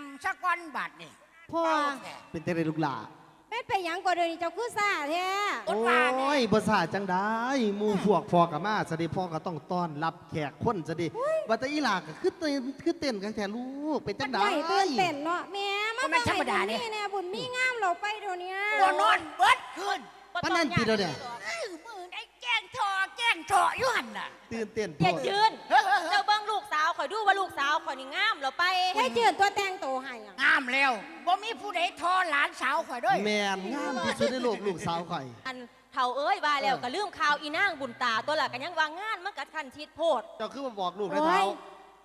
งสักวันบัดนี่พ่อเป็นแต่ได้ลูกหลาแม่นไปหยังก็เดินเจ้าคือซ่าแท้โอ้ยภาษาจังได้หมู่พวกพอกับมาสะเดพ่อก็ต้องต้อนรับแขกคนสะเดว่าแต่อีหลาก็คือเต้นคือเต้นกันแค่ลูกเป็นจังใหได้ญ่ตื่นเต้นเนาะแม่มาบังให้บุญมีแน่บุญมีงามเราไปเดี๋ยวนี้ตัวนอนเบิดคืน ปานนั้นติเด้อเนี่ยเอ้ยมือไอ้แกล้งทอแกล้งทออยู่หันน่ะตื่นเต้นอย่าโพดยืนเจ้าเบิ้งลูกสาวข่อยดูว่าลูกสาวข่อยนี่งามเราไปให้จืดตัวแต่งโตวให้อะงามแล้วบ่มีผู้ใดทอหลานสาวข่อยด้วยแม่นงามที่สุดในโลกลูกสาวข่อย อันเท่าเอ้ยว่าแล้วเออ ก็ลืมข่าวอีนางบุญตาตัวละกันยังว่างานมันกัดคันชิดโพดเจ้าคือมาบอกลูกได้โอ้เท้าย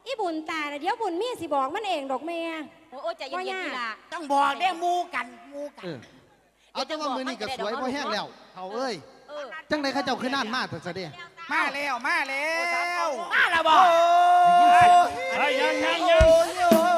อีบุญตายน่ะเดี๋ยวบุญมีสิบอกมันเองดอกแม่ โอ้ยใจเย็นๆนี่ล่ะต้องบอกได้หมูกันหมูกัน เออ เอาแต่ว่ามือนี้ก็สวยพอแห้งแล้วเท้าเอ้ยเออจังไดเขาเจ้าคือนานมากแต่สะเดมาแล้วมาแล้วมาแล้วบอกเฮ้ยยังยังยัง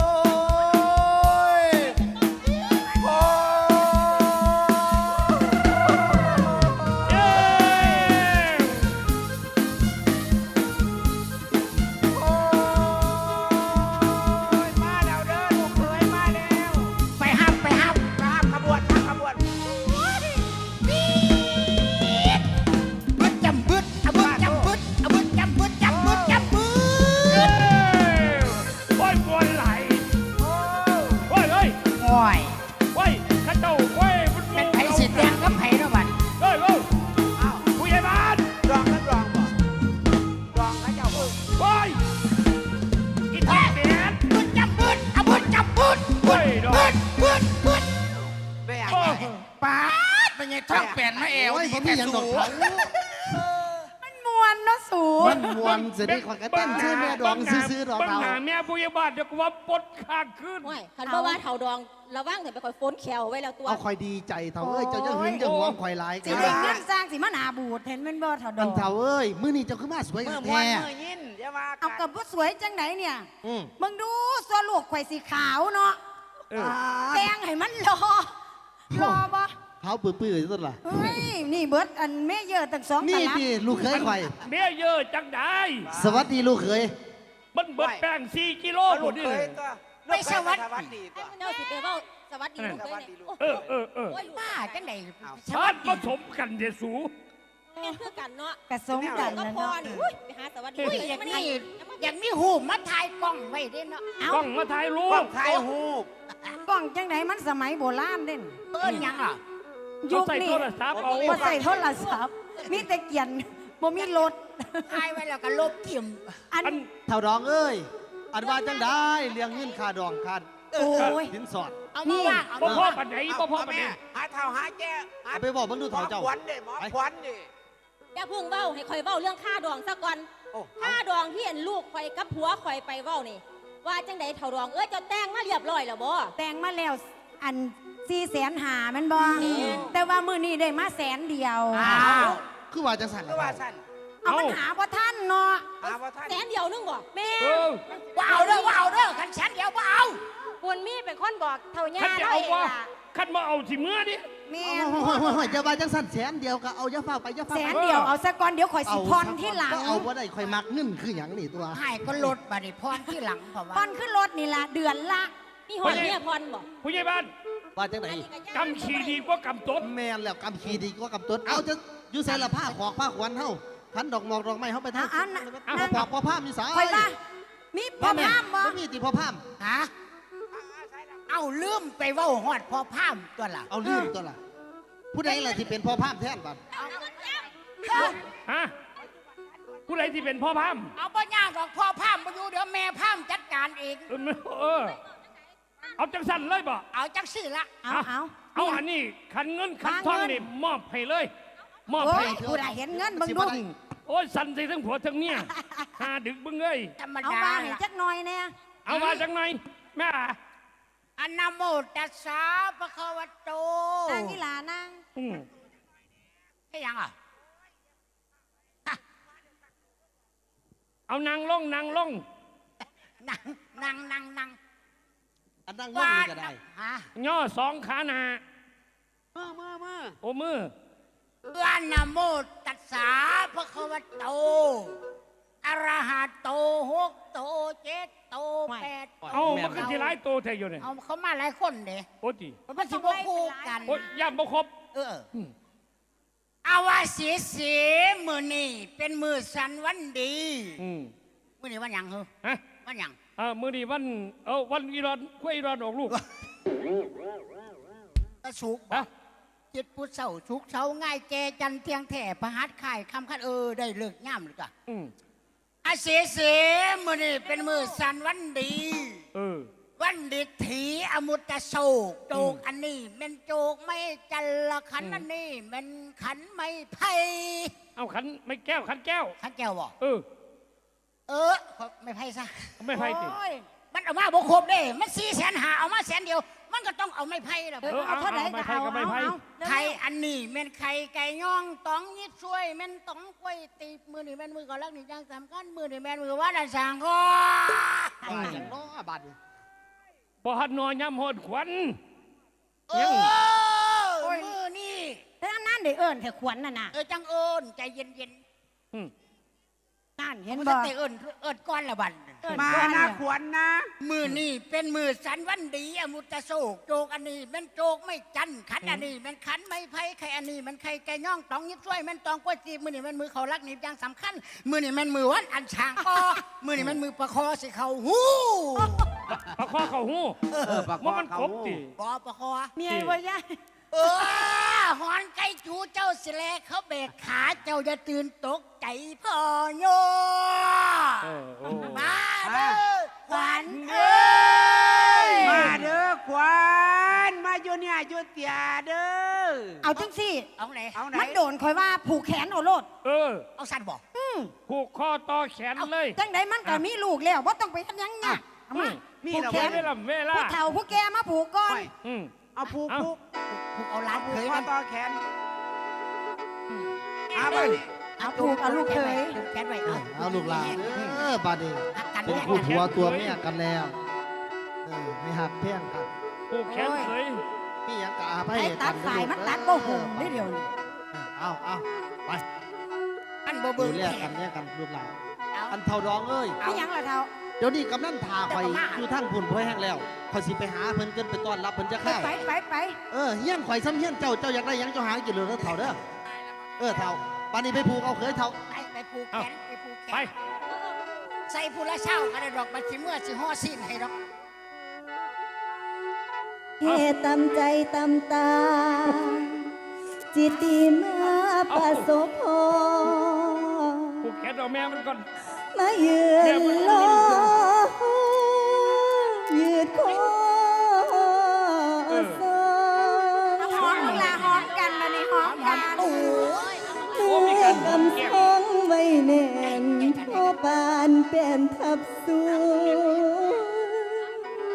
ข้างขึ้นโอ้ยคันบ่ว่าเท่าดองระวังแต่ไปข่อยฝนแขวไว้แล้วตัว เอาคอยดีใจเท้าเอ้ยเจ้าจะหึงจะหวงคอยหลายสิกันได้เงินสร้างสิมาหนาบูดเห็นแมันบ่เท่าดอัอนกเท้าเอ้ยมื้อนี้เจ้าคือมาสวยเมื่กัอนมวนแท้เมื่อยินอย่ามาเอากับบ่สวยจังไหนเนี่ยอืมมึงดูตัวลูกข่อยสีขาวเนาะเออแต่งให้มันรอรอบ่เท้าปื้อๆอยู่ต้นล่ะ เฮ้ยนี่เบิดอันแม่เยอะตั้งสองนี่ตลับดิลูกเคยข่อยแม่เยอะจังได้ สวัสดีลูกเคยมันเบิดแป้งสี่กิโลเอาหมลูดกนี่เคเลยยตัว ไปสวัสสวัสดีดีตัว เจ้าสิไปเว้าสวัสดีลูกสเอ้วัยสดีเนี่ยลูกเออเออเออโอ้ยลูกป้าจังได๋ชาติผสมกันเดยวสูแม่นคือกันเนาะกระสมกันก็แล้วพอเนาะนี่อุ้ยไปหาสวัสดีอุ้ยอยากมีอยากมีหูมาถ่ายกล้องไว้เด้เนาะเอากล้องมาถ่ายรูกล้อปงถ่ายรูปกล้องจังไหนมันสมัยโบราณเด่นเอิ้นหยังอะเขาใส่โทรศัพท์เอา บ่ใส่โทรศัพท์มีแต่เกียนบ่มีรถถ่ายไว้แล้วก็ลบทิ่มอันอัน เท่าดองเอ้ย อันว่าจังได้เลี้ยงเงินค่าดองค่าโอ้ยสินสอด เอามาว่างเอาบ่มาพ่อว่างปันไหนเอาบ่พ่อเอาปันไหนแม่หาเท้าหาแก้หาเอาไปบอกมันดูหมอเท่าเจ้า ขวัญดิหมอไป ขวัญดิอย่าเพึ่งเว้าให้ข่อยเว้าเรื่องค่าดองซะก่อนโอ้ค่าดองที่เห็นลูกข่อยกับผัวข่อยไปเว้านี่ว่าจังใดเท่าดองเอ้ยเจะแต่งมาเรียบร้อยแล้วบ่ แต่งมาแล้วอันสี่แสนหามันบ่อืมแต่ว่ามื้อนี้ได้มาแสนเดียว อ้าว คือว่าจังสั่นก็ว่าสั้น เอามันหาบ่ทันเนาะหาว่าท่านแสนเดียวนึงบ่แม่เออว่าเอาเด้อว่าเอาเด้อคันฉันเดียวว่าเอาบุญมีเป็นคนบอกเท่าย่าคันจะเราเอาเองว่าล่ะคันมาเอาสิเมื่อดิแม่โอ้โหโอ้ยจะว่าจังสั่นแสนเดียวก็เอาอย่าฟ้าไปอย่าฟ้าแสไปนเดียวเอาซะก่อนเดี๋ยวข่อยสิพรที่หลังก็เอาบ่ได้ข่อยมักเงินคือหยังนี่ตัวให้ก็ลดบัดนี้พรที่หลังเพราะพว่ารขึ้นรถนี่ล่ะเดือนละมีหอยเมียพรบ่ผู้ใหญ่บ้านว่าจังไหนอันนี้ก็ย่กำขีดีกว่ากำตดแม่นแล้วกำขีดีกว่ากำตดเอาจะอยู่ใส่ละผ้าขอกผ้าขวัญเฮา ขันดอกหมอกดอกไม้เฮาไปทางอะอะเอานั่ง พอพอพามอยู่สายข่อยว่ามีพ่อพามบ่บ่มีติพอพาม ฮะเอาลืมไปเว้าฮอดพอพามตัวล่ะเอาลืมตัวล่ะผู้ใดล่ะที่เป็นพอพามแทนบัดฮะผู้ใดที่เป็นพ่อพามเอาบ่ยากดอกพอพามบ่อยู่เดี๋ยวแม่พามจัดการเอง เออเออ เอาจังสั่นเลยบ่เอาจังซี่ละเอาเอาเอาอันนี้คันเงินคันวางทองเงินนี่มอบให้เลย มอบโอ้ให้ยผู้ใดเห็นเงินเบิ่งสิดูบ่ได้โอ้ยสั่นใส่ทั้งผัวทั้งเมียหาดึกบึงเอ้ยธรรมเอาดามาให้ล่ะจักหน่อยแน่เอามาจังไหนแม่อะนะโมตัสสะภะคะวะโตนางนี่ล่ะนางอืมให้ยังอะเอานางลงนางลงนั่งนั่งนั่งนั่งอันนั่งว่างนี่ก็ได้ ฮะย่อสองขาหนา มามามาโอ้มือ อะนะโมตัสสะภะคะวะโตอะระหะโตหกโตเจ็ดโตแปดเอามันก็สิหลายโตแท้อยู่เนี่ยเอาเขามาหลายคนเด้โอ้ติมันสิบ่คู่กันโอ้ยย่ำบ่ครบเอออเอาว่าสีสีมือนี่เป็นมือสันวันดีอืมมือนี่วันหยังเหรอฮะวันหยังเออมื้อนี้วันเออวันอีรอนกล้วยอีรอนออกลูกตะสุกฮะ จิตพุทธเสาสุกเสาง่ายแกจันเทียงแถ่ประหัดข่ายคำคัดเออได้เลิกย่ำหรือกะอืมอาเสียเสียมือนี่เป็นมือสันวันดี เออ วันดีถีอมุตตะโศกโจกอันนี้แมันโจกไม่จันละขันอันนี้แมันขันไม่ไพ่เอาขันไม่แก้วขันแก้ว ขันแก้วบ่เออ เออไม่ไพ่ซะไม่ไพ่ติ โอ้ยมันเอามาบ่ครบเด้ มันสี่แสนหาเอามาแสนเดียว มันก็ต้องเอาไม่ไพ่ละเออเอาเท่าไหร่ก็เอาเอาเอาไข่อันนี้แม่นไข่ไก่ย่องตองยิดช่วยแม่นตองกล้วยตีบมือนี่แม่นมือก่อนลักนี่จังสำคัญมือนี่แม่นมือว่าดันสางก็ว่าอย่างน้อบัดนี้บ่หัดนอนย่ำหดขวัญเออมือนี่แต่อันนั้นได้เอิ้นแต่ขวัญน่ะนะเออจังเอิญใจเย็นเย็ นอืมนั่นเห็เห็นนบ่บ่แต่เอิญเอิญก้อนละบันเอิ้มาก่อนะเยขวัญนะ มือนี่เป็นมือสันวันดีอมุตตะโศกโจกอันนี้แม่นโจกไม่จันขันอันนี้แม่นขันไม่ไพ่ไข่อันนี้แม่นไข่ไก่ย่องตองยิบช่วยแม่นตองกล้วยตีบมือนี่แม่นมือเขารักนี่จังสำคัญ มือนี่แม่นมือวันอันช่างก็มือนี่แม่นมือประคอสิเขาหูปลาคอเข้าหูเออปากมันมันครบติบอประคอเมียบ่ยายเออหอนไก่จูเจ้าสิแลเขาเบกขาเจ้าจะตื่นตกใจพ่อโยเออโอ้มาเด้อขวัญเอ้ยมาเด้อขวัญมาอยู่เนี่ยอยู่เตียเด้อเอาจังสิเอาไหนเอาไหนมันโดนคอยว่าผูกแขนเอาโลดเออเอาสั้นบอกอืมผูกคอต่อแขนเลย จังไดมันก็มีลูกแล้วบ่ต้องไปทำหยังเนี่ยเอามามีผูกเราแขเวนลาเวลาผู้เฒ่าผู้แก่มาผูกก่อนไปอืม เอาผูกเอาผูกผูกเอาล้านผูเคกยคอมันต่อแขนเอาไปเอาผูกเอาลูกเคยแขนไว้เอาเอาลูกหลานเออบัดนี้หักกันเป็นแยกคู่กันผัวตัวเมียกันแล้วเออไม่หักเพียงกันผูกแขนเลยมีหยังกะอาภัยไอ้กัตัดสายมันตัดบ่โหมได้เดียวนี่เอาเอาไปอันบ่ดูเบิ่งแลแขกันนเนี่ยกันลูกหลานเอาอันเท่าดองเอ้ยมีหยังล่ะเฒ่า เดี๋ยวนี้กำนันทาคอยเดี๋ยวก็มา อยู่ทั้งพุ่นพ่อแห้งแล้วคอยสิไปหาเพิ่นเกินไปต้อนรับเพิ่นจะเข้าไปไปไปเออเฮี้ยนข่อยซ้ำเฮี้ยนเจ้าเจ้าอยากได้หยังเจ้าหากินเลยเด้อเท่าเด้อเออเท่าปานนี้ไปผูกเอาเคยเท่าไปไปผูกแขนไปผูกแขไป นใส่ผู้ละเช่าก็ได้ดอกบัดสิเมื่อสิห่อสิ้นให้ดอกเฮตำใจตำตา จิตดีมาประสบพอผูกแขนเอาแม่มันก่อน มาเยือนลอยืดคอซอเอาหอมลูกลาหอมกันมาในหอมกันโอ้ยโอ้มีการหอมกำซองไว้แน่นพอปานเป็นทับสู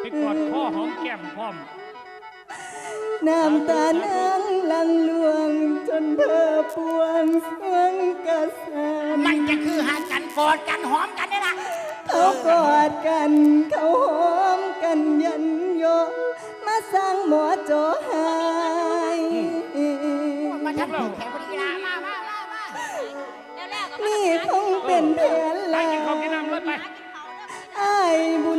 ไปกอดคอหอมแก้มพร้อมน้ำตานังลังลวงจนเธอปวงเสียงกระแสนมันจะคือหากันกอดกันหอมกันนี่ล่ะเขากอดกันเขาหอมกันยันโยมาสร้างหมอโจหายมาทันผูกแขนพอดีละมามามามาแล้วแล้วก็มานี่คงเป็นแผนไปลากินข้าวกินน้ำเลยไปอายบุ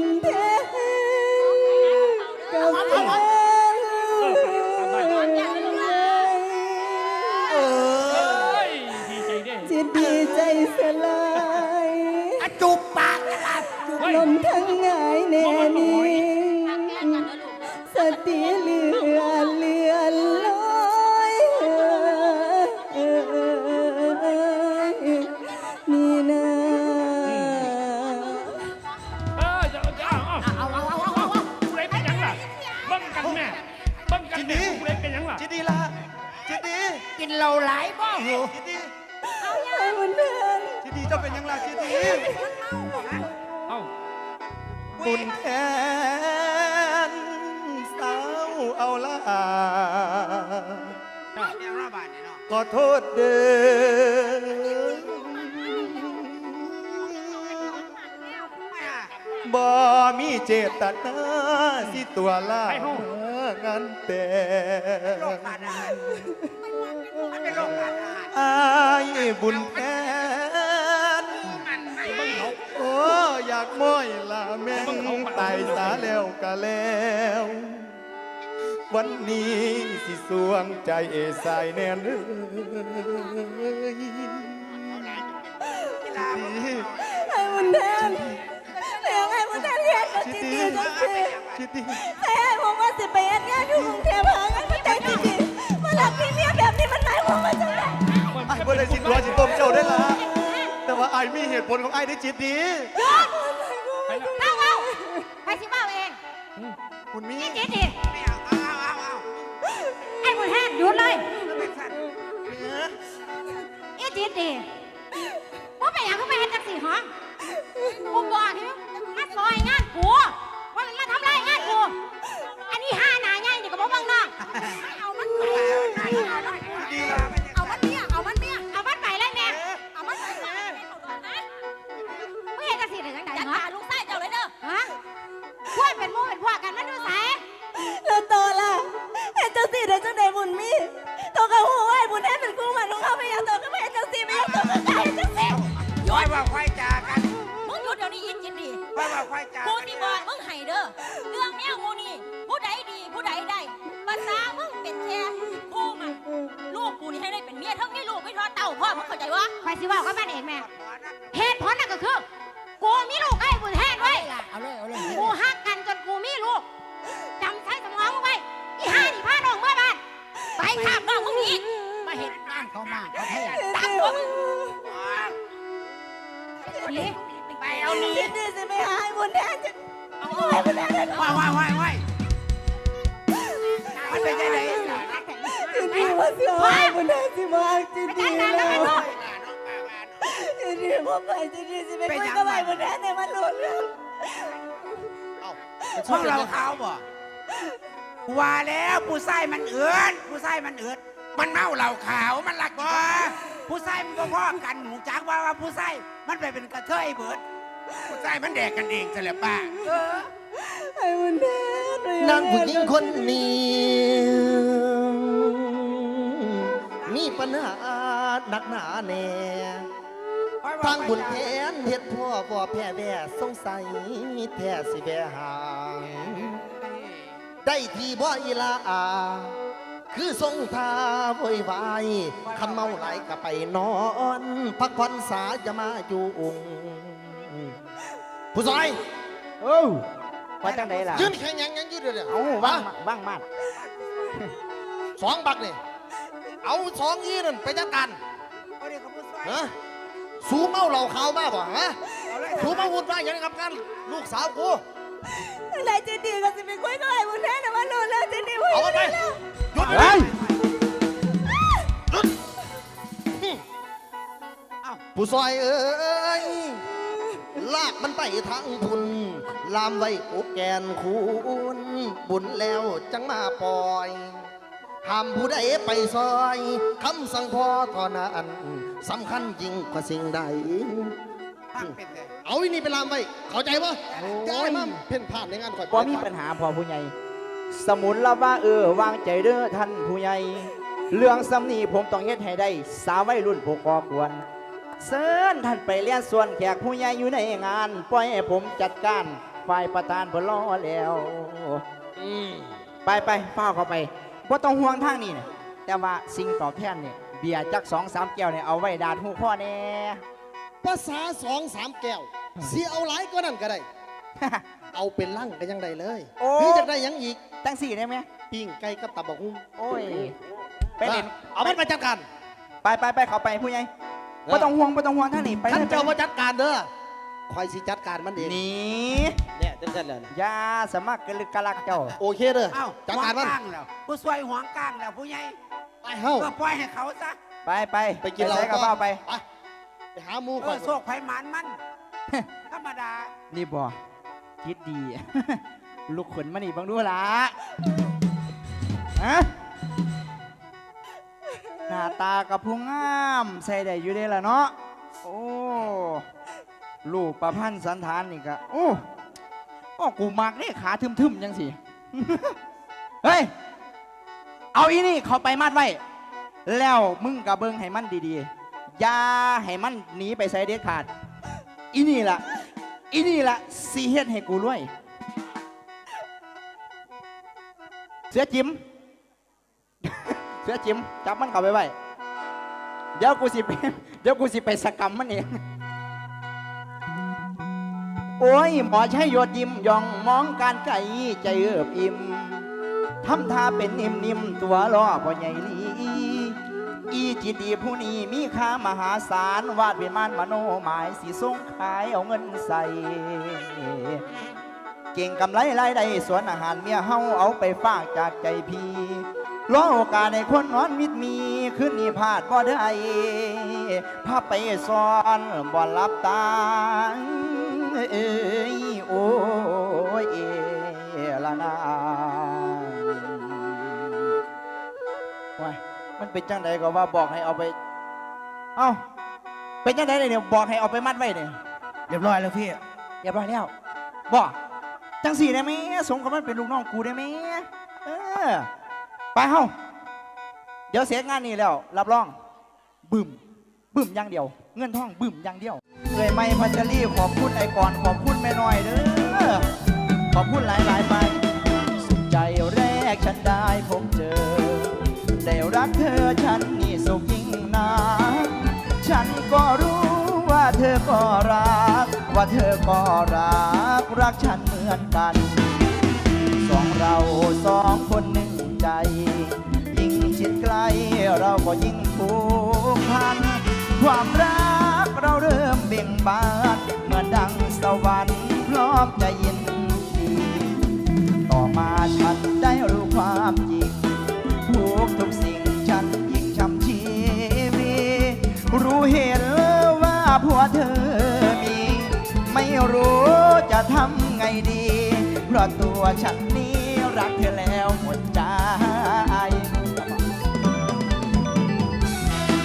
เจ้าเป็นหยังล่ะจิดีเอ้าบุญแทนสาวเอาละเดี๋ยวระบาดเนี่ยเนาะขอโทษเด้อบ่มีเจตนาสิตัวลางานแต่โรคขาดอาหารมันเป็นโรคขาดอาหาร อายบุญแทน มันไม่เบังเขาโอ้อยากากม้อยลาแม่งตายสาแล้วก็แล้ว วันนี้สิสวงใจเอสายแน่นเอ้ยไอ้บุญแทนเลี้ยงไอ้บุญแทนเฮ็ดกับจิตดีจังสิชิดดีแต่ไอ้ผมว่าสิไปเฮ็ดงานอยู่กรุงเทพหาเงินมาแต่งจิตดีมาหลักพี่เมียแบบนี้มันหมายความว่าจังไดไอ้บ่ได้สิตัวสิต้มเจ้าได้ละ แต่ว่าไอ้มีเหตุผลของไอ้ได้จิตดีเล่าเอาไปสิเบ้าเองคุณมีนี่จิตดิไม่เอาเอาเอาเอาไอ้บุญแห้งหยุดเลยเอาเป็นสัตว์อีจิตดิว่าไปอย่างก็ไปเห็นจักสีหอกูบอกให้มาซอยงานกู ห็นงานเขามาเขาเทศตามตัวมึงนี่ไปเอาหนีจิตดีสิไปหาไอ้บุญแทนจะเอาไอ้บุญแทนจะว้ายว้ายว้ายว้ายมันเป็นยังไงจิตดีว่าสิเอาไอ้บุญแทนสิมาจิตดีแล้วจิตดีบ่ไปจิตดีสิไปคุยกับไอ้บุญแทนให้มันรู้เรื่องพวกเราเขาบ่ว่าแล้วผู้ชายมันเอือดผู้ชายมันเอือด มันเมาเหล้าขาวมันหลักบ่ผู้ชายมันก็พ่อกันหมูจักว่าว่าผู้ชายมันไปเป็นกระเทยเบิด ผู้ชายมันแดกกันเองซะแล้วป้าเออไอ้บุญแทนนางผู้หญิงคนนี้ มีปัญหาหนักหนาแน่ทางบุญแผนเฮ็ดพ่อบ่แพ้แว่สงสัยแท้สิแว่หางได้ที่บ่อีลาอา คือทรงทาโวยวายคันเมาหลายก็ไปนอน พักผ่อนสาจะมาอยู่องค์ผู้ซอยเอ้าว่าจังไดล่ะยืนแข่งหยังหยังอยู่เดี๋ยวเดี๋ยวเอาว่างว่างมากสองบักนี่เอาสองยีนั่นไปจัดการเอาดิเขาผู้ชายฮะสูเมาเหล่าขาวมาบ่ฮะเอาเลยสูมาวุ่นวายหยังกับกันลูกสาวกู ไหนจิตดีก็สิไปคุยกับไอ้บุญแทนให้มันรู้เรื่องจิตดีคุยเอากัมันนไปแล้วหยุดเฮ้ยผู้ซอยเอ้ยลากมันไปทางพุนลามไว้กุกแกนคูนบุญแล้วจังมาปล่อยห้ามผู้ใดไปซอยคำสั่งพ่อเท่านั้นสำคัญยิ่งกว่าสิ่งใดตั้ง เป็นเลยเอาอีนี่ไปลามไว้เข้าใจปะจะได้มาเพ่นผ่านในงานข่อยบ่มีปัญหาพอผู้ใหญ่ สมุนละว่าเออวางใจเด้อท่านผู้ใหญ่ เรื่องสำนีผมต้องเฮ็ดให้ได้ สาววัยรุ่นผู้ก่อกวนเชิญท่านไปเลี้ยงส่วนแขกผู้ใหญ่อยู่ในงาน ปล่อยให้ผมจัดการฝ่ายประธานเพนรอแล้วอืมไปไปเฝ้าเข้าไปบ่ต้องห่วงทางนี้นะแต่ว่าสิ่งตอบแทนเนี่ยเบียร์จักสองสามแก้วเนี่ยเอาไว้ดาดหูพ่อแน่ภาษาสองสามแก้วเสียเอาหลายก็นั่นก็ได้ เอาเป็นลั่งก็ยังได้เลยโอ้พี่จะได้หยังอีกตั้งสี่ได้ไหมปิ้งไก่กับตับบักหุ่งโอ้ย ไปเล่น เอามันไปจัดการไปไปไปเขาไปผู้ใหญ่บ่ต้องห่วงบ่ต้องห่วงทางนี้ไปท่านเลยเจ้ามาจัดการเด้อคอยสิจัดการมันเองหนีเนี่ยจัดการแล้วนะอยาสมัครกะลึกกะลักเจ้า โอเคเด้อเอ้าจัดหวการงมันกลางแล้วผู้ช่วยหวงกลางแล้วผู้ใหญ่ไปเฮ้า ก็ปล่อยให้เขาซะไปไปไปกินเหล้าใส่กระเป๋าไป ไปไปหาหมูเอก่ออนโชคไผ่หมันมัน ธรรมดา นี่บ่คิดดีลุกขนมานี่บังดูละฮะหน้าตากับผู้งาม ใส่ได้อยู่เด้ละเนาะ โอ้ ลูกประพันธ์สันฐานนี่ก็โอ้โอ้กูมักนี่ขาทึมๆจังสิ เฮ้ย เอาอีนี่เขาไปมัดไว้ แล้วมึงกับเบิงให้มันดีๆ อย่าให้มันหนีไปใส่เด็ดขาด อีนี่ล่ะอีนี่ละสีเฮ็ดให้กูรวย เสือจิ้ม เสือจิ้มจับมันเข้าไปไว้เดี๋ยวกูสิไปเดี๋ยวกูสิไปสกรรมมันเองโอ้ยหมอใช้โยดยิ้มยองมองการไก่ใจเอิบอิ่มทำท่าเป็นนิ่มๆตัวล้อพ่อใหญ่ลี อีจิตดีผู้นี้มีค่ามหาศาล วาดเวมานมโนหมายสีส่งขายเอาเงินใส่ เก่งกำไรรายได้สวนอาหารเมียเฮาเอาไปฝากจากใจพี่รอโอกาสในคนนอนมิดมีขึ้นนี่พลาดบ่ได้พาไปซ้อนบ่หลับตาเอ้ยโอ้ย เป็นจังใดก็ว่าบอกให้เอาไป เอ้าเป็นจังใดเลยเนี่ยบอกให้เอาไปมัดไว้เนี่ยเรียบร้อยแล้วพี่เรียบร้อยแล้วบอกจังสี่ได้ไหมสมกับมันเป็นลูกน้องกูได้ไหมเออไปเฮ้าเดี๋ยวเสียงานนี้แล้ว รับรองบึ้มบึ้มอย่างเดียว เงินทองบึ้มอย่างเดียวเลยไม่พัชรีขอบคุณไอ้ก่อนขอบคุณแม่น้อยเด้อขอบคุณหลายหลายๆไปสุขใจแรกฉันได้พบเจอ ได้รักเธอฉันนี่สุขยิ่งนักฉันก็รู้ว่าเธอก็รัก ว่าเธอก็รัก รักฉันเหมือนกัน สองเราสองคนหนึ่งใจ ยิ่งชิดใกล้เราก็ยิ่งผูกพัน ความรักเราเริ่มเบ่งบานเหมือนดังสวรรค์พร้อมจะยินดี ต่อมาฉันได้รู้ความจริง ผัวเธอมี ไม่รู้จะทำไงดี เพราะตัวฉันนี้รักเธอแล้วหมดใจ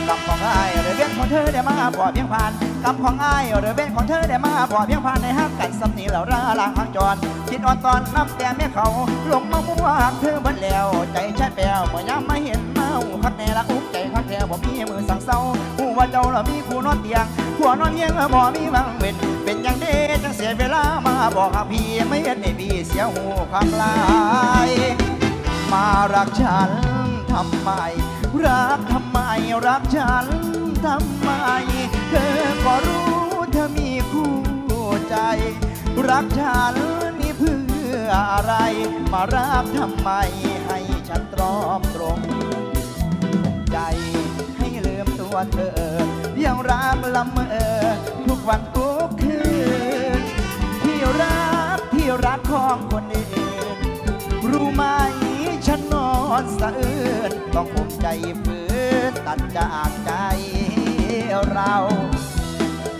กำของอ้ายเรือเว้นของเธอได้มาพอเพียงผ่านกำของอ้ายเรือเว้นของเธอได้มาพอเพียงผ่านในห้างกันสำนีเหล่าราลางหางจรคิดอ่อนตอนน้ำแต่แม่เขาลงมามั่วเธอเบัดแล้ว ใจฉันแปลวเมื่อยามมาเห็น เมาคักแน่ละอุกใจคักแท้บ่มีมือสั่งเศร้าหูว่าเจ้าละมีคู่นอนเตียงผัวนอนเฮียงบ่มีบางเว้นเป็นอย่างเด้จังเสียเวลามาบอกพี่ไม่เห็นในพี่เสียหูความลายมารักฉันทำไม รักทำไมรักฉันทำไม เธอก็รู้เธอมีคู่ใจ รักฉันนี่เพื่ออะไร มารักทำไมให้ฉันตรอมตรง ใจให้ลืมตัวเธอยังรักละเมอทุกวันทุกคืนที่รักที่รักของคนอื่นรู้ไหมฉันนอนสะอื้นต้องข่มใจฝืนตัดจากใจเรา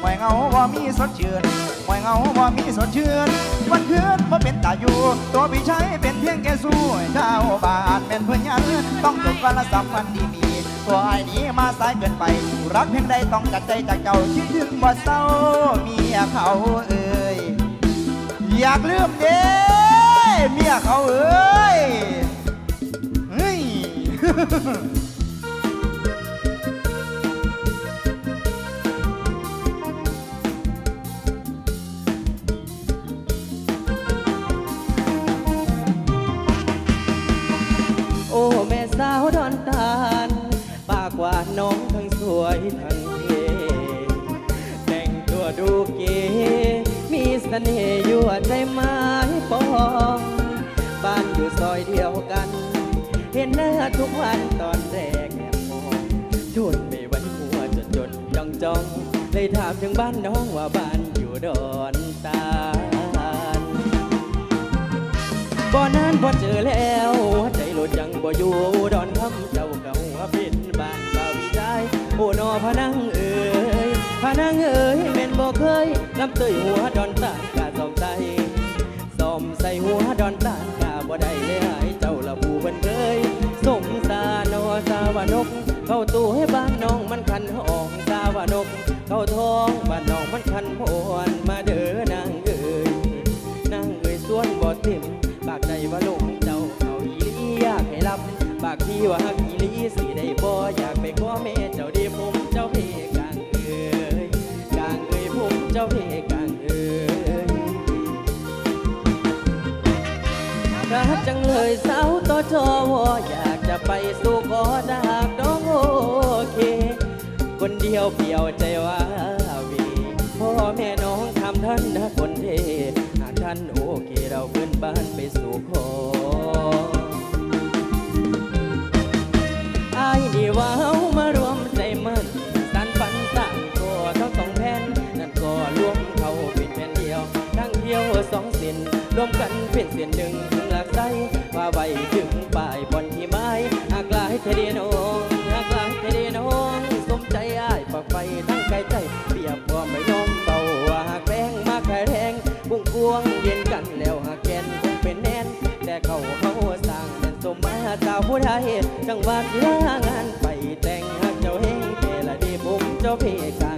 หมอยเงาว่ามีสดชื่นหมอยเงาว่ามีสดชื่นวันคืนว่าเป็นตาอยู่ ตัวพี่ชายเป็นเพียงแค่สู้เจ้าบานเป็นเพื่อนยันต้องจบวันละสามวันดีมี ตัวไอ้นี้มาสายเกินไป รักเพียงใดต้องจัดใจจากเจ้าคิดถึงบ่เศร้าเมียเขาเอ่ยอยากลืมเด้เมียเขาเอ้ยเฮ้ยโอ้แม่สาวดอนตาล ว่าน้องทั้งสวยทั้งเท่แต่งตัวดูเก๋มีเสน่ห์ยั่วใจไม้ปองบ้านอยู่ซอยเดียวกัน เห็นหน้าทุกวันตอนแรกแอบมองชนไม่ไหวหัวจนจนจ้องจ้องเลยถามถึงบ้านน้องว่าบ้านอยู่ดอนตาลบ่นานบ่เจอแล้วใจโลดยังบ่อยู่ดอนคำเจ้า โอ้นอพะนังเอ๋ยพะนังเอ๋ยแม่นบ่เคยลำเตยหัวดอนตาลกาสอมใจสอมใส่หัวดอนตาลกาบ่ได้เลยหายเจ้าละผู้เพิ่นเคยสมสานอสาวานก เข้าตู้ให้บ้านน้องมันคันห้องสาวานก เข้าท้องบ้านน้องมันคันพวน เลยสาวต่อจอวออยากจะไปสู่ขอดากน้องโอเค คนเดียวเปี่ยวใจว่าวีพ่อแม่น้องทำท่านนะคนเทหากท่านโอเคเราขึ้นบ้านไปสู่ขออายนี่ว้าวมารวมใจมันสันฝันสั่งก็ทั้งสองแผ่นนั่นก็รวมเขาเป็นแผ่นเดียวทั้งเดียวสองเส้นรวมกันเป็นเส้นหนึ่ง ไว้ถึงปลายบนที่ไม้หากลายเทเดียนองหากลายเทเดียนองสมใจอ้ายปักไฟทั้งกายใจเปียบพร้อมไม่ยอมเบาว่าหากแรงมากแค่แรงบุ้งกวงเย็นกันแล้วหากแกนคงเป็นแน่น แต่เขาเขาสร้างเป็นสมมาตาผู้ใดจังหวะที่ลางานไปแต่งหักเจ้าเฮงแต่ละดีผมเจ้าพี่กลาง